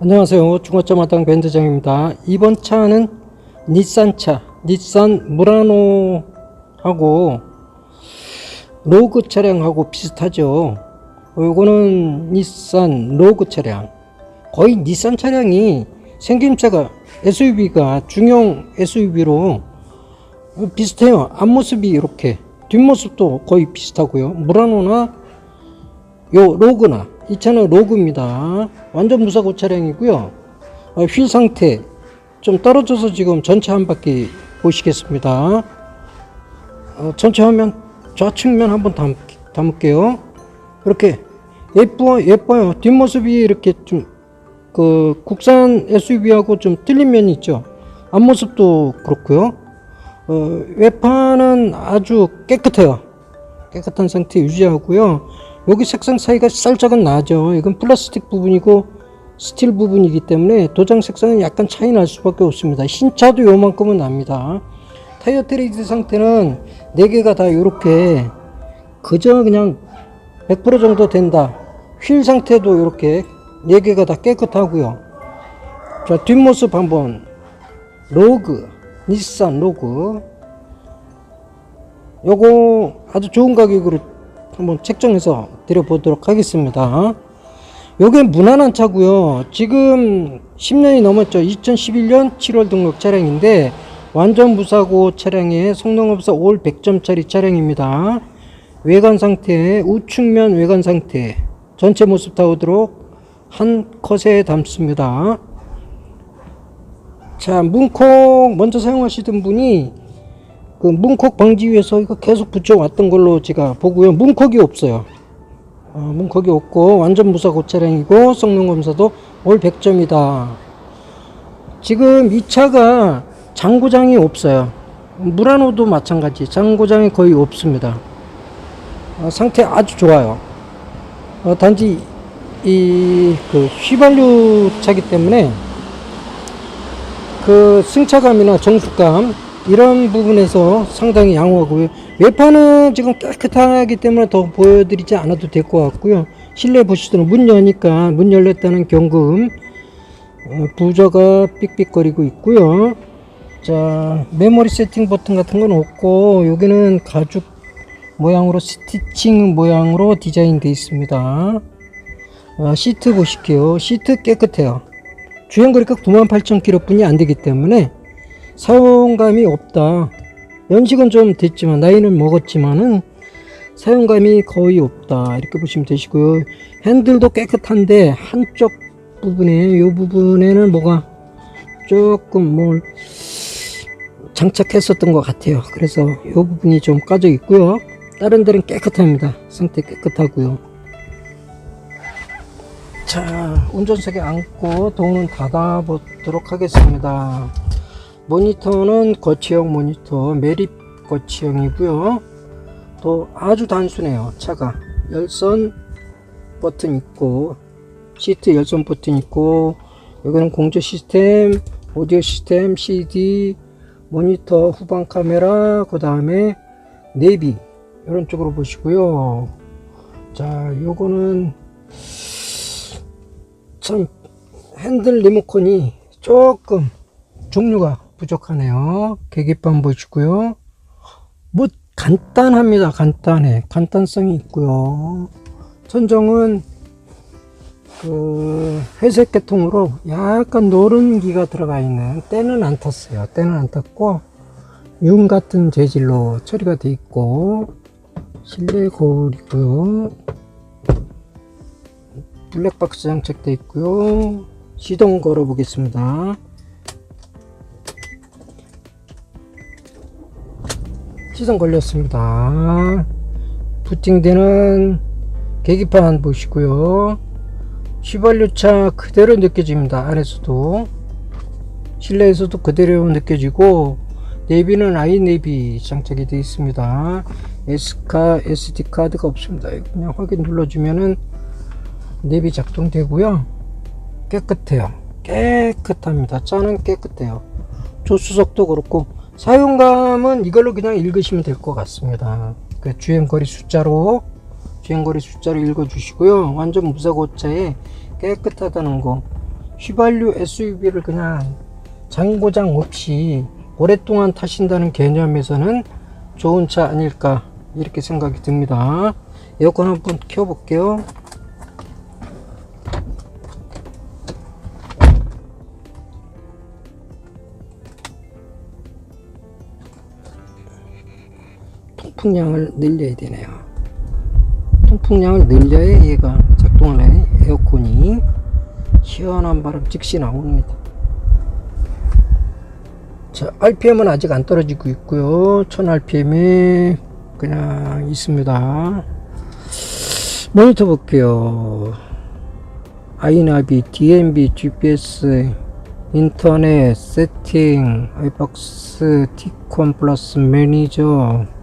안녕하세요. 중고차 마당 밴드장입니다. 이번 차는 닛산차, 닛산 무라노하고 로그 차량하고 비슷하죠. 요거는 닛산 로그 차량. 거의 닛산 차량이 생김새가 SUV가 중형 SUV로 비슷해요. 앞모습이 이렇게, 뒷모습도 거의 비슷하고요. 무라노나 요 로그나 이 차는 로그입니다. 완전 무사고 차량이고요. 어, 휠 상태 좀 떨어져서 지금 전체 한 바퀴 보시겠습니다. 어, 전체 화면 좌측면 한번 담, 담을게요. 이렇게 예뻐 예뻐요. 뒷모습이 이렇게 좀 그 국산 SUV하고 좀 틀린 면이 있죠. 앞모습도 그렇고요. 어, 외판은 아주 깨끗해요. 깨끗한 상태 유지하고요. 여기 색상 차이가 살짝은 나죠. 이건 플라스틱 부분이고 스틸 부분이기 때문에 도장 색상은 약간 차이 날 수밖에 없습니다. 신차도 요만큼은 납니다. 타이어 트레이드 상태는 4개가 다 이렇게 그저 그냥 100% 정도 된다. 휠 상태도 이렇게 4개가 다 깨끗하고요. 자, 뒷모습 한번 로그, 닛산 로그. 요거 아주 좋은 가격으로 한번 책정해서 드려보도록 하겠습니다. 요게 무난한 차고요. 지금 10년이 넘었죠. 2011년 7월 등록 차량인데 완전 무사고 차량에 성능 없어 올 100점짜리 차량입니다. 외관 상태, 우측면 외관 상태 전체 모습 다 오도록 한 컷에 담습니다. 자, 문콕 먼저 사용하시던 분이 그 문콕 방지 위해서 이거 계속 붙여왔던 걸로 제가 보고요. 문콕이 없어요. 어, 문콕이 없고 완전 무사 고 차량이고 성능 검사도 올 100점이다. 지금 이 차가 장고장이 없어요. 무라노도 마찬가지 장고장이 거의 없습니다. 어, 상태 아주 좋아요. 어, 단지 이 그 휘발유 차기 때문에 그 승차감이나 정숙감 이런 부분에서 상당히 양호하고요. 외판은 지금 깨끗하기 때문에 더 보여드리지 않아도 될 것 같고요. 실내 보시더라도 문 여니까 문 열렸다는 경금 어, 부저가 삑삑거리고 있고요. 자 메모리 세팅 버튼 같은 건 없고 여기는 가죽 모양으로 스티칭 모양으로 디자인 되어 있습니다. 어, 시트 보실게요. 시트 깨끗해요. 주행거리가 98,000km 뿐이 안 되기 때문에 사용감이 없다. 연식은 좀 됐지만 나이는 먹었지만은 사용감이 거의 없다. 이렇게 보시면 되시고요. 핸들도 깨끗한데 한쪽 부분에 이 부분에는 뭐가 조금 뭘 장착했었던 것 같아요. 그래서 이 부분이 좀 까져 있고요. 다른 데는 깨끗합니다. 상태 깨끗하고요. 자, 운전석에 앉고 동은 닫아 보도록 하겠습니다. 모니터는 거치형 모니터, 매립 거치형이고요. 또 아주 단순해요. 차가 열선 버튼 있고 시트 열선 버튼 있고 여기는 공조 시스템, 오디오 시스템, CD, 모니터, 후방 카메라, 그 다음에 내비 이런 쪽으로 보시고요. 자, 요거는 참 핸들 리모컨이 조금 종류가 부족하네요. 계기판 보시고요. 뭐 간단합니다. 간단해. 간단성이 있고요. 천정은 그 회색 계통으로 약간 노른기가 들어가 있는 때는 안 탔어요. 때는 안 탔고 윤 같은 재질로 처리가 돼 있고 실내 거울이고요. 블랙박스 장착돼 있고요. 시동 걸어 보겠습니다. 시동 걸렸습니다. 부팅되는 계기판 보시고요. 휘발유차 그대로 느껴집니다. 안에서도 실내에서도 그대로 느껴지고 내비는 아이내비 장착이 되어 있습니다. S카 SD 카드가 없습니다. 그냥 확인 눌러주면은 내비 작동되고요. 깨끗해요. 깨끗합니다. 차는 깨끗해요. 조수석도 그렇고 사용감은 이걸로 그냥 읽으시면 될 것 같습니다. 그 주행거리 숫자로 주행거리 숫자로 읽어주시고요. 완전 무사고차에 깨끗하다는 거 휘발유 SUV를 그냥 장고장 없이 오랫동안 타신다는 개념에서는 좋은 차 아닐까 이렇게 생각이 듭니다. 에어컨 한번 켜볼게요. 통풍량을 늘려야 되네요. 통풍량을 늘려야 얘가 작동하네 에어컨이 시원한 바람 즉시 나옵니다. 자, RPM은 아직 안 떨어지고 있고요. 1000rpm에 그냥 있습니다. 모니터 볼게요. 아이나비, DMB, GPS, 인터넷, 세팅, 아이박스, 티콘 플러스 매니저.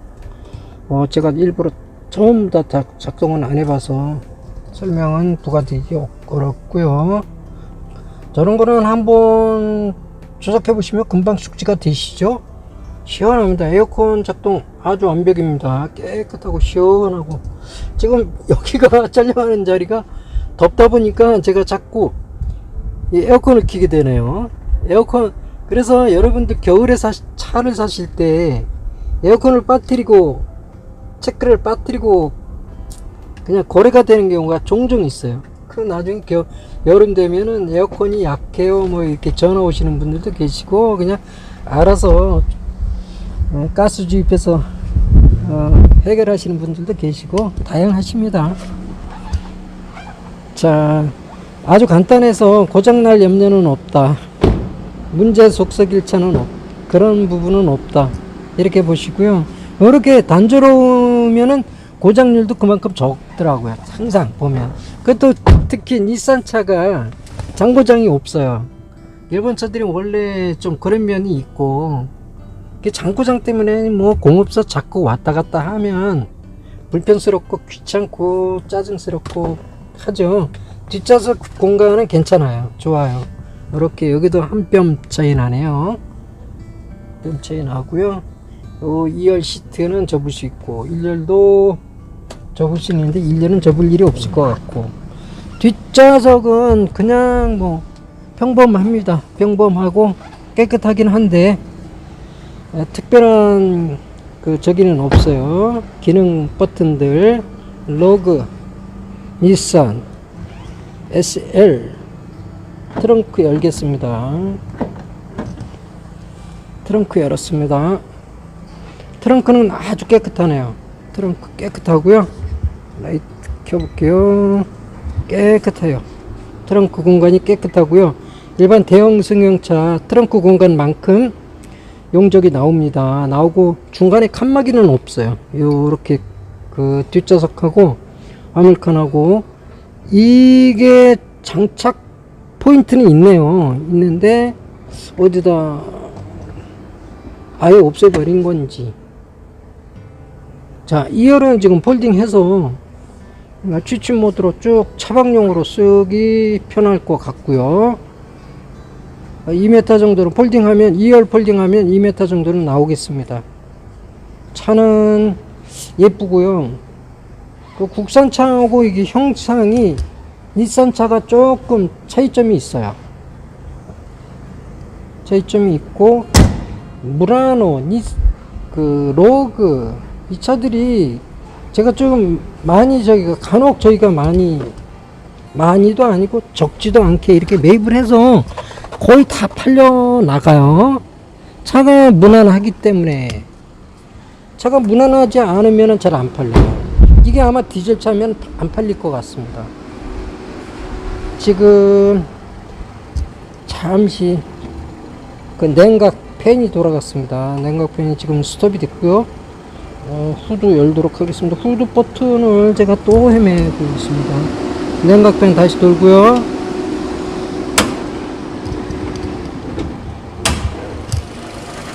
어, 제가 일부러 전부 다 작- 작동은 안 해봐서 설명은 부가되기 어렵고요. 저런 거는 한번 조작해 보시면 금방 숙지가 되시죠? 시원합니다. 에어컨 작동 아주 완벽입니다. 깨끗하고 시원하고 지금 여기가 촬영하는 자리가 덥다 보니까 제가 자꾸 이 에어컨을 키게 되네요. 에어컨 그래서 여러분들 겨울에 사, 차를 사실 때 에어컨을 빠뜨리고 체크를 빠뜨리고 그냥 거래가 되는 경우가 종종 있어요. 그 나중에 겨, 여름 되면은 에어컨이 약해요. 뭐 이렇게 전화 오시는 분들도 계시고 그냥 알아서 어, 가스 주입해서 어, 해결하시는 분들도 계시고 다양하십니다. 자, 아주 간단해서 고장날 염려는 없다. 문제 속썩일 차는 없, 그런 부분은 없다. 이렇게 보시고요. 이렇게 단조로우면은 고장률도 그만큼 적더라고요. 항상 보면. 그것도 특히 닛산 차가 장고장이 없어요. 일본 차들이 원래 좀 그런 면이 있고, 장고장 때문에 뭐 공업사 자꾸 왔다 갔다 하면 불편스럽고 귀찮고 짜증스럽고 하죠. 뒷좌석 공간은 괜찮아요. 좋아요. 이렇게 여기도 한 뼘 차이 나네요. 뼘 차이 나고요. 요 2열 시트는 접을 수 있고 1열도 접을 수 있는데 1열은 접을 일이 없을 것 같고 뒷좌석은 그냥 뭐 평범합니다. 평범하고 깨끗하긴 한데 에, 특별한 그 저기는 없어요. 기능 버튼들 로그 닛산 SL 트렁크 열겠습니다. 트렁크 열었습니다. 트렁크는 아주 깨끗하네요. 트렁크 깨끗하고요. 라이트 켜볼게요. 깨끗해요. 트렁크 공간이 깨끗하고요. 일반 대형 승용차 트렁크 공간만큼 용적이 나옵니다. 나오고 중간에 칸막이는 없어요. 요렇게 그 뒷좌석하고 화물칸하고 이게 장착 포인트는 있네요. 있는데 어디다 아예 없애버린 건지. 자, 2열은 지금 폴딩해서 취침 모드로 쭉 차박용으로 쓰기 편할 것 같고요. 2m 정도로 폴딩하면 2열 폴딩하면 2m 정도는 나오겠습니다. 차는 예쁘고요. 그 국산차하고 이게 형상이 닛산차가 조금 차이점이 있어요. 차이점이 있고 무라노, 니, 그 로그 이 차들이 제가 좀 많이 저희가 간혹 저희가 많이 많이도 아니고 적지도 않게 이렇게 매입을 해서 거의 다 팔려 나가요. 차가 무난하기 때문에 차가 무난하지 않으면 잘 안 팔려요. 이게 아마 디젤 차면 안 팔릴 것 같습니다. 지금 잠시 그 냉각 팬이 돌아갔습니다. 냉각 팬이 지금 스톱이 됐고요. 어, 후드 열도록 하겠습니다. 후드 버튼을 제가 또 헤매고 있습니다. 냉각 팬 다시 돌고요.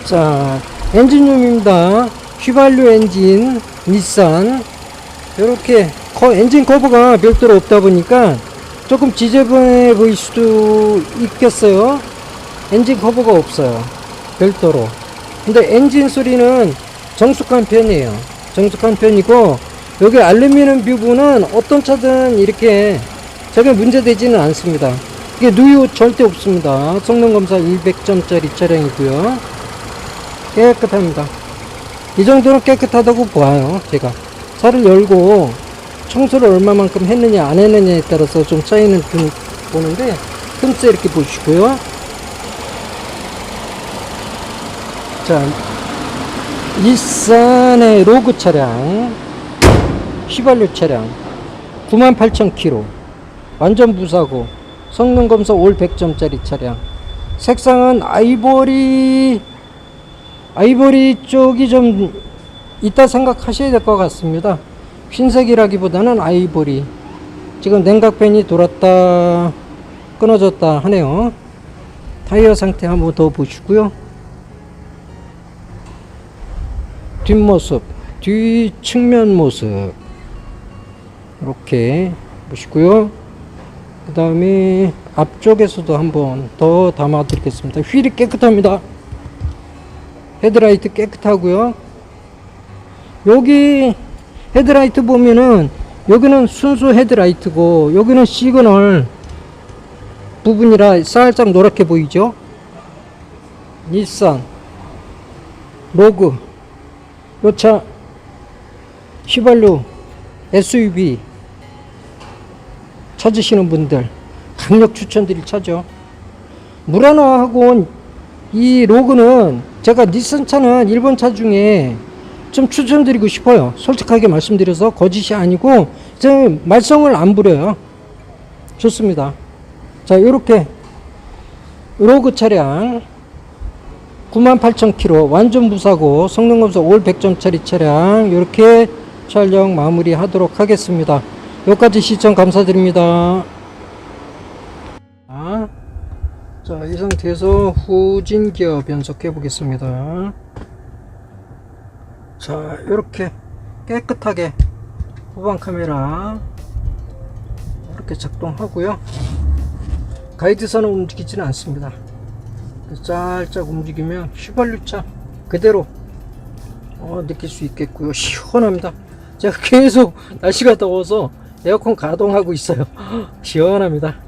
자, 엔진룸입니다. 휘발유 엔진, 닛산. 이렇게 엔진 커버가 별도로 없다 보니까 조금 지저분해 보일 수도 있겠어요. 엔진 커버가 없어요. 별도로. 근데 엔진 소리는 정숙한 편이에요. 정숙한 편이고, 여기 알루미늄 뷰브는 어떤 차든 이렇게 전혀 문제되지는 않습니다. 이게 누유 절대 없습니다. 성능 검사 200점짜리 차량이고요. 깨끗합니다. 이 정도는 깨끗하다고 봐요. 제가 차를 열고 청소를 얼마만큼 했느냐 안 했느냐에 따라서 좀 차이는 좀 보는데 틈새 이렇게 보시고요. 자, 닛산의 로그 차량, 휘발유 차량, 98,000km, 완전 무사고, 성능 검사 올 100점짜리 차량. 색상은 아이보리, 아이보리 쪽이 좀 있다 생각하셔야 될 것 같습니다. 흰색이라기보다는 아이보리. 지금 냉각팬이 돌았다, 끊어졌다 하네요. 타이어 상태 한번 더 보시고요. 뒷모습, 뒤 측면 모습 이렇게 보시고요. 그 다음에 앞쪽에서도 한번 더 담아 드리겠습니다. 휠이 깨끗합니다. 헤드라이트 깨끗하고요. 여기 헤드라이트 보면은 여기는 순수 헤드라이트고 여기는 시그널 부분이라 살짝 노랗게 보이죠? 닛산 로그 요차 휘발유 SUV 찾으시는 분들 강력 추천드릴 차죠. 무라노하고 이 로그는 제가 닛산 차는 일본 차 중에 좀 추천드리고 싶어요. 솔직하게 말씀드려서 거짓이 아니고 제 말썽을 안 부려요. 좋습니다. 자, 이렇게 로그 차량 98,000km 완전 무사고 성능 검사 올 100점짜리 차량 이렇게 촬영 마무리 하도록 하겠습니다. 여기까지 시청 감사드립니다. 자, 자, 이 상태에서 후진 기어 변속해 보겠습니다. 자, 이렇게 깨끗하게 후방 카메라 이렇게 작동하고요. 가이드선은 움직이지는 않습니다. 짤짝 움직이면 휘발유차 그대로 어, 느낄 수 있겠고요. 시원합니다. 제가 계속 날씨가 더워서 에어컨 가동하고 있어요. 시원합니다.